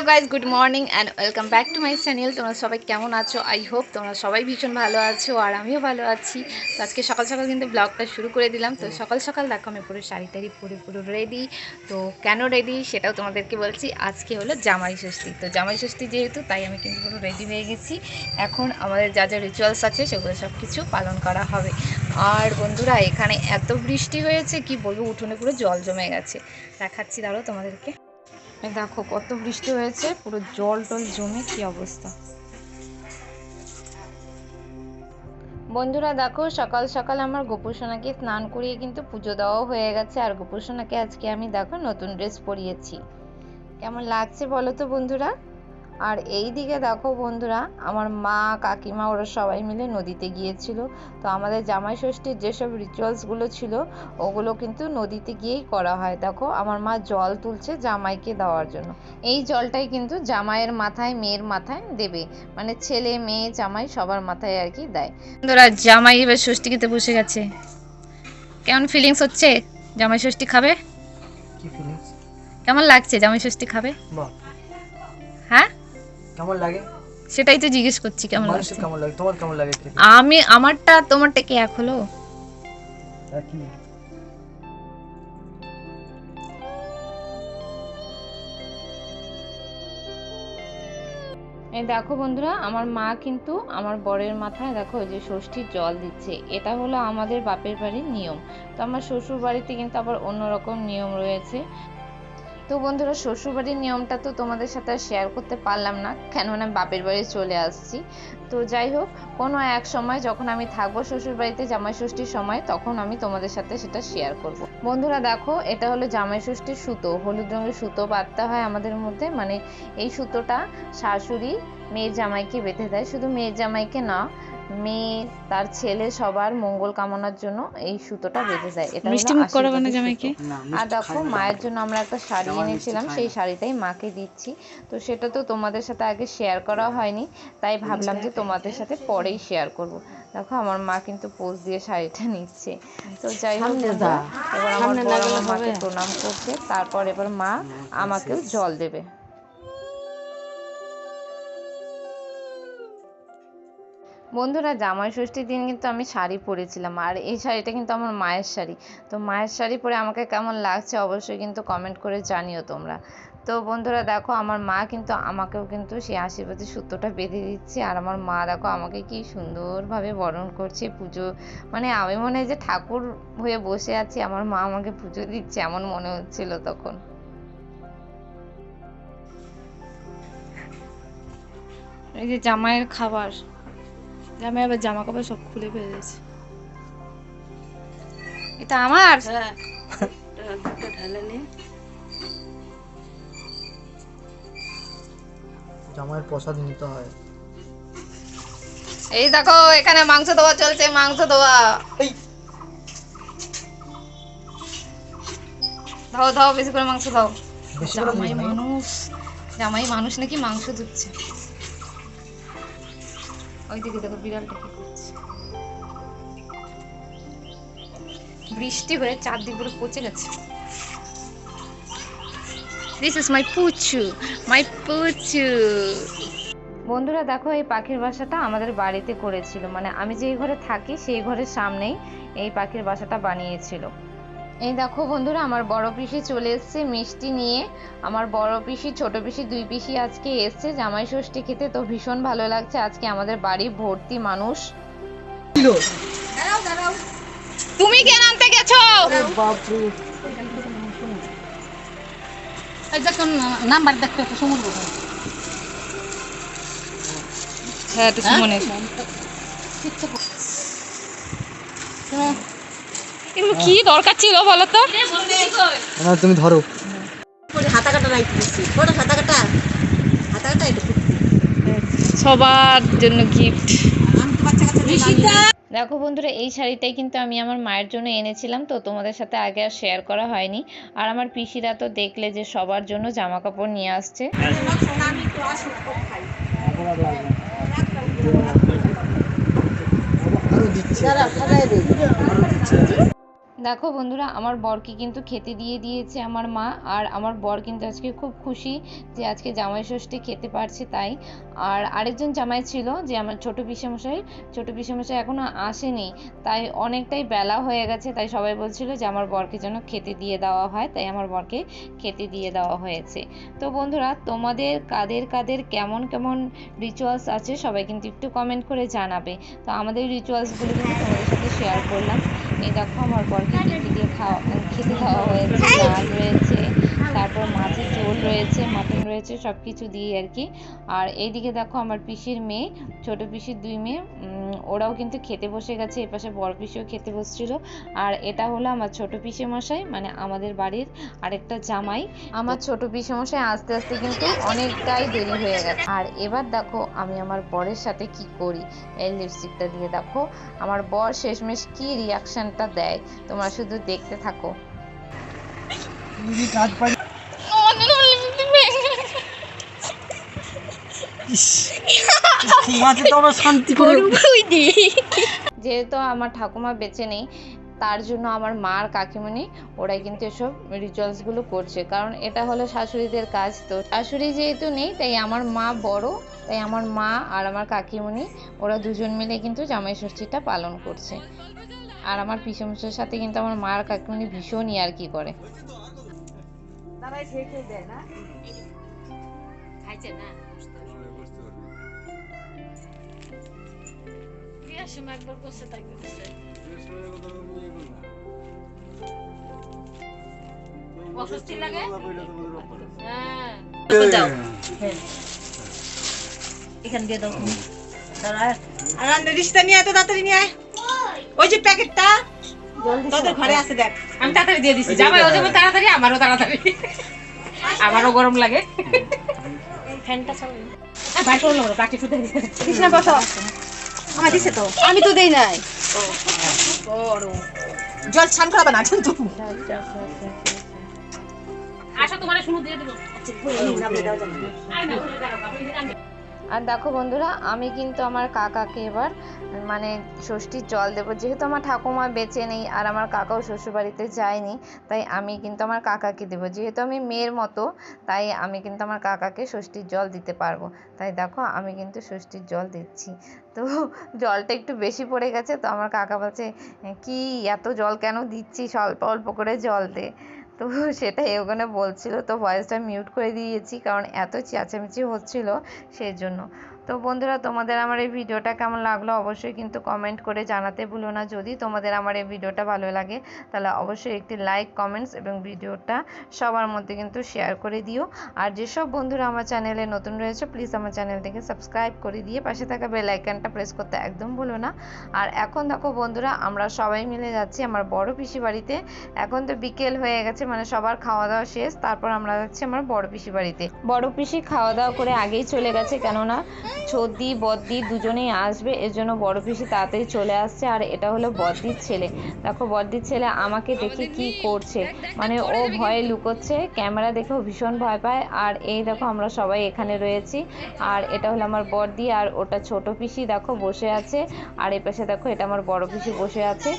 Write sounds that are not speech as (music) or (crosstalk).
Hello guys good morning and welcome back to my channel. তোমরা সবাই কেমন আছো? আই হোপ তোমরা সবাই ভীষণ ভালো আছো আর আমিও ভালো আছি। তো আজকে সকাল সকাল কিন্তু ব্লগটা শুরু করে দিলাম। তো সকাল সকাল দেখো, আমি পুরো শাড়ি টাড়ি পুরো পুরো রেডি তো কেন রেডি সেটাও তোমাদেরকে বলছি, আজকে হলো জামাই ষষ্ঠী। তো জামাই ষষ্ঠী যেহেতু, তাই আমি কিন্তু পুরো রেডি হয়ে গেছি। এখন আমাদের যা যা রিচুয়ালস আছে, সেগুলো সব কিছু পালন করা হবে। আর বন্ধুরা, এখানে এত বৃষ্টি হয়েছে, কি বলব, উঠোনে পুরো জল জমে গেছে। দেখাচ্ছি দাঁড়ো তোমাদেরকে। দেখো, কত বৃষ্টি হয়েছে, পুরো জল টল জমে, কি অবস্থা। বন্ধুরা দেখো, সকাল সকাল আমার গোপুসোনাকে স্নান করিয়ে কিন্তু পুজো দেওয়া হয়ে গেছে, আর গোপুসোনাকে আজকে আমি দেখো নতুন ড্রেস পরিয়েছি। কেমন লাগছে বলো তো বন্ধুরা? আর এই দিকে দেখো বন্ধুরা আমার মা কাকিমা ওরা সবাই মিলে নদীতে গিয়েছিল। তো আমাদের জামাই ষষ্ঠীর যেসব রিচুয়ালসগুলো ছিল ওগুলো কিন্তু নদীতে গিয়েই করা হয়। দেখো আমার মা জল তুলছে জামাইকে দেওয়ার জন্য। এই জলটাই কিন্তু জামাইয়ের মাথায় মেয়ের মাথায় দেবে। মানে ছেলে মেয়ে জামাই সবার মাথায় আর কি দেয়। বন্ধুরা জামাই এবার ষষ্ঠী খেতে বসে গেছে। কেমন ফিলিংস হচ্ছে? জামাই ষষ্ঠী খাবে? কেমন লাগছে? জামাই ষষ্ঠী খাবে? বাহ। কেমন লাগে? সেটাই তো জিজ্ঞেস করছি কেমন লাগছে? কেমন লাগে? তোমার কেমন লাগে আমি আমারটা তোমারটা কি এক হলো। একই এই দেখো বন্ধুরা আমার মা কিন্তু আমার বরের মাথায় দেখো যে ষষ্ঠীর জল দিচ্ছে। এটা হলো আমাদের বাপের বাড়ির নিয়ম। তো আমার শ্বশুর বাড়িতে কিন্তু আবার অন্যরকম নিয়ম রয়েছে। তো বন্ধুরা, শ্বশুরবাড়ির নিয়মটা তো তোমাদের সাথে শেয়ার করতে পারলাম না। কেননা বাপের বাড়ি চলে আসছি। তো যাই হোক কোনো এক সময় যখন আমি থাকব শ্বশুর বাড়িতে জামাই ষষ্ঠীর সময় তখন আমি তোমাদের সাথে সেটা শেয়ার করব। বন্ধুরা দেখো এটা হলো জামাই ষষ্ঠীর সুতো। হলুদ রঙের সুতো বাঁধতে হয় আমাদের মধ্যে। মানে এই সুতোটা শাশুড়ি মেয়ের জামাইকে বেঁধে দেয়। শুধু মেয়ের জামাইকে না মেয়ে তার ছেলে সবার মঙ্গল কামনার জন্য এই সুতোটা বেঁধে দেয়। এটা মিষ্টি মুখ করাবে না জামাইকে? আর দেখো মায়ের জন্য আমরা একটা শাড়ি এনেছিলাম সেই শাড়িটাই মাকে দিচ্ছি। তো সেটা তো তোমাদের সাথে আগে শেয়ার করা হয়নি। তাই ভাবলাম যে তোমাদের সাথে পরেই শেয়ার করব। দেখো আমার মা কিন্তু পোজ দিয়ে শাড়িটা নিচ্ছে। তো যাই হোক এবার আমার আমার মাকে প্রণাম করছে। তারপর এবার মা আমাকেও জল দেবে। বন্ধুরা জামাই ষষ্ঠীর দিন কিন্তু আমি শাড়ি পরেছিলাম। আর এই শাড়িটা কিন্তু আমার মায়ের শাড়ি। তো মায়ের শাড়ি পরে আমাকে কেমন লাগছে অবশ্যই কিন্তু কমেন্ট করে জানিও তোমরা। তো বন্ধুরা দেখো আমার মা কিন্তু আমাকেও কিন্তু সেই আশীর্বাদের সূত্রটা বেঁধে দিচ্ছে। আর আমার মা দেখো আমাকে কি সুন্দরভাবে বরণ করছে পুজো মানে আমি মনে হয় যে ঠাকুর হয়ে বসে আছি আমার মা আমাকে পুজো দিচ্ছে এমন মনে হচ্ছিল তখন। এই যে জামাইয়ের খাবার জামাই আবার জামা কাপড় সব খুলে ফেলেছে এটা আমার? (laughs) জামাইয়ের প্রসাদ নিতে হয়। এই দেখো এখানে মাংস দেওয়া চলছে মাংস দেওয়া। দাও দাও বেশি করে মাংস দাও। জামাই মানুষ জামাই মানুষ নাকি মাংস দিচ্ছে। ওই দিকে দেখো বিড়ালটা কি করছে। বৃষ্টি হয়ে চারদিক পুরো পচে গেছে। দিস ইজ মাই পুচু মাই পুচু বন্ধুরা দেখো এই পাখির বাসাটা আমাদের বাড়িতে করেছিল। মানে আমি যেই ঘরে থাকি সেই ঘরের সামনেই এই পাখির বাসাটা বানিয়েছিল। এই দেখো বন্ধুরা আমার বড় পিসি চলে এসেছে মিষ্টি নিয়ে। আমার বড় পিসি ছোট পিসি দুই পিসি আজকে এসছে। জামাই ষষ্ঠী খেতে তো ভীষণ ভালো লাগছে। আজকে আমাদের বাড়ি ভর্তি মানুষ। তুমি কেন আনতে গেছো? নাম্বার দেখতে একটু সমুদ্র। হ্যাঁ একটু এগুলো কি দরকার ছিল বলো তো? না তুমি ধরো। সবার জন্য গিফট দেখো বন্ধুরা এই শাড়িটাই কিন্তু আমি আমার মায়ের জন্য এনেছিলাম তো তোমাদের সাথে আগে আর শেয়ার করা হয়নি। আর আমার পিসিরা তো দেখলে যে সবার জন্য জামা কাপড় নিয়ে আসছে। দিচ্ছে। দেখো বন্ধুরা, আমার বরকে কিন্তু খেতে দিয়ে দিয়েছে আমার মা, আর আমার বর কিন্তু আজকে খুব খুশি যে আজকে জামাই ষষ্ঠী খেতে পারছে তাই। আর আরেকজন জামাই ছিল যে আমার ছোট পিসেমশাই ছোট পিসেমশাই এখনও আসেনি, তাই অনেকটাই বেলা হয়ে গেছে, তাই সবাই বলছিল যে আমার বরকে যেন খেতে দিয়ে দেওয়া হয়, তাই আমার বরকে খেতে দিয়ে দেওয়া হয়েছে। তো বন্ধুরা, তোমাদের কাদের কাদের কেমন কেমন রিচুয়ালস আছে সবাই কিন্তু একটু কমেন্ট করে জানাবে। তো আমাদের রিচুয়ালসগুলো কিন্তু তোমাদের সাথে শেয়ার করলাম। এই দেখো আমার বরকে খেতে দিয়ে খাওয়া খেতে খাওয়া হয়েছে ডাল রয়েছে। তারপর মাছের ঝোল রয়েছে মাটন রয়েছে সব কিছু দিয়ে আর কি। আর এইদিকে দেখো আমার পিসির মেয়ে ছোট পিসির দুই মেয়ে ওরাও কিন্তু খেতে বসে গেছে এপাশে বড় পিসিও খেতে বসছিল। আর এটা হলো আমার ছোট পিসে মশাই মানে আমাদের বাড়ির আরেকটা জামাই। আমার ছোট পিসে মশাই আস্তে আস্তে কিন্তু অনেকটাই দেরি হয়ে গেছে। আর এবার দেখো আমি আমার বরের সাথে কি করি? এই লিপস্টিকটা দিয়ে দেখো। আমার বর শেষমেশ কি রিয়াকশনটা দেয়? তোমরা শুধু দেখতে থাকো। কাজ ঘুমাতে (laughs) তো আমরা শান্তি করে। যেহেতু আমার ঠাকুমা বেঁচে নেই তার জন্য আমার মা আর কাকিমণি ওরাই কিন্তু এসব রিচুয়ালসগুলো করছে। কারণ এটা হলো শাশুড়িদের কাজ তো। শাশুড়ি যেহেতু নেই তাই আমার মা বড় তাই আমার মা আর আমার কাকিমণি ওরা দুজন মিলে কিন্তু জামাই ষষ্ঠীটা পালন করছে। আর আমার পিসমশের সাথে কিন্তু আমার মা আর কাকিমণি ভীষণই আর কি করে। খাইছে না বিয়ার সময় একবার করছে তাই করছে অস্বস্তি লাগে হ্যাঁ যাও এখান দিয়ে দাও তুমি দাঁড়া আর আন্ডা রিস্তা নিয়ে এত তাড়াতাড়ি নিয়ে আয় ওই যে প্যাকেটটা তোদের ঘরে আছে দেখ আমি তাড়াতাড়ি দিয়ে দিছি জামাই ও যেমন তাড়াতাড়ি আমারও তাড়াতাড়ি আমারও গরম লাগে. ফ্যানটা চালাও। বাইর করল কাটি ফুটে কৃষ্ণা বসো। আমার দিছে তো। আমি তো দেই নাই। জল ছান করাবে না কিন্তু আসো তোমার শুনু দিয়ে দেবো আর দেখো বন্ধুরা, আমি কিন্তু আমার কাকাকে এবার মানে ষষ্ঠীর জল দেবো। যেহেতু আমার ঠাকুমা বেঁচে নেই আর আমার কাকাও শ্বশুরবাড়িতে যায়নি, তাই আমি কিন্তু আমার কাকাকে দেবো। যেহেতু আমি মেয়ের মতো, তাই আমি কিন্তু আমার কাকাকে ষষ্ঠীর জল দিতে পারব। তাই দেখো, আমি কিন্তু ষষ্ঠীর জল দিচ্ছি। তো জলটা একটু বেশি পড়ে গেছে, তো আমার কাকা বলছে, কি এত জল কেন দিচ্ছিস? অল্প অল্প করে জল দে। তো সেটাই ওখানে বলছিল, তো ভয়েসটা মিউট করে দিয়েছি, কারণ এত চেঁচামেচি হচ্ছিল, সেই জন্য। তো বন্ধুরা, তোমাদের আমার এই ভিডিওটা কেমন লাগল অবশ্যই কিন্তু কমেন্ট করে জানাতে ভুলো না। যদি তোমাদের আমার এই ভিডিওটা ভালো লাগে, তাহলে অবশ্যই একটি লাইক কমেন্টস এবং ভিডিওটা সবার মধ্যে কিন্তু শেয়ার করে দিও। আর যেসব বন্ধুরা আমার চ্যানেলে নতুন রয়েছে প্লিজ আমার চ্যানেলটিকে সাবস্ক্রাইব করে দিয়ে পাশে থাকা বেল আইকনটা প্রেস করতে একদম ভুলো না। আর এখন দেখো বন্ধুরা, আমরা সবাই মিলে যাচ্ছি আমার বড় পিসি বাড়িতে। এখন তো বিকেল হয়ে গেছে মানে সবার খাওয়া দাওয়া শেষ, তারপর আমরা যাচ্ছি আমার বড় পিসি বাড়িতে। বড় পিসি খাওয়া দাওয়া করে আগেই চলে গেছে, কেননা ছদ্দি বদ্দি দুজনেই আসবে, এর জন্য বড় পিসি তাড়াতাড়ি চলে আসছে, আর এটা হলো বদ্দির ছেলে। দেখো, বদ্দির ছেলে আমাকে দেখে কি করছে? মানে ও ভয়ে লুকোচ্ছে, ক্যামেরা দেখেও ভীষণ ভয় পায়, আর এই দেখো আমরা সবাই এখানে রয়েছি, আর এটা হলো আমার বড়দি আর ওটা ছোট পিসি, দেখো, বসে আছে, আর এ পাশে দেখো, এটা আমার বড় পিসি বসে আছে।